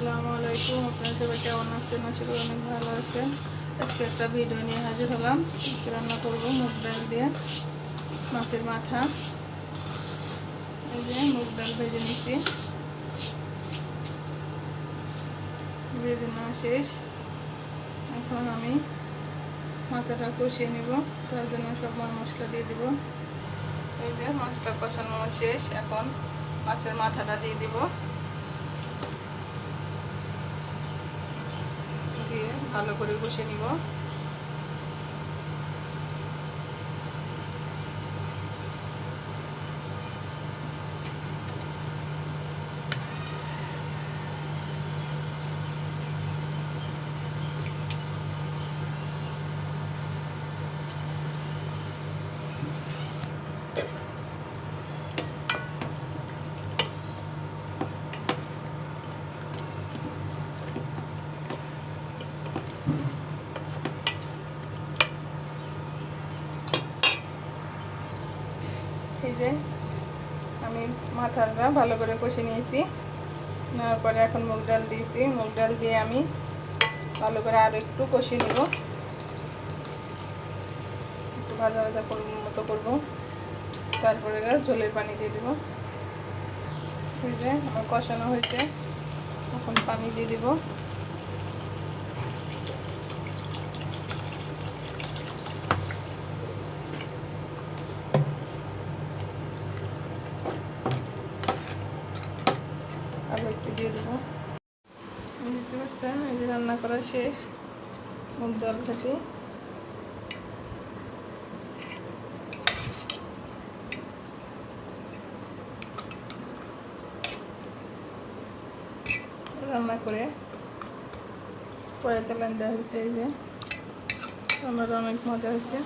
আসসালামু আলাইকুম। আপনারা সবাই কেমন আছেন? আশা করি অনেক ভালো আছেন। আজকে একটা ভিডিও নিয়ে হাজির হলাম। রান্না করব মুগ ডাল দিয়ে। মাছের মাথা। এই যে মুগ ডাল ভেজে নিচ্ছি ভেজে নেওয়া শেষ। এখন আমি মাথাটা কষিয়ে নিব। তার জন্য সব মশলা দিয়ে দিব। এই যে মাছটা কষানো শেষ। এখন মাছের মাথাটা দিয়ে দিব দিয়ে ভালো করে কষে নিব। এই যে আমি মাথাটা ভালো করে কষে নিয়েছি। নেওয়ার পরে এখন মুগ ডাল দিয়েছি। মুগ ডাল দিয়ে আমি ভালো করে আরও একটু কষিয়ে নেব। একটু ভাজা ভাজা করব মতো করব। তারপরে ঝোলের পানি দিয়ে দেবো। এই আমার কষানো হয়েছে। এখন পানি দিয়ে দিব আরও একটু দিয়ে দেবো। বুঝতে পারছেন এই যে রান্না করা শেষ, মুগ ডাল রান্না করে পরে তেলেন দেওয়া হয়েছে, এই যে। রান্নাটা অনেক মজা হয়েছে।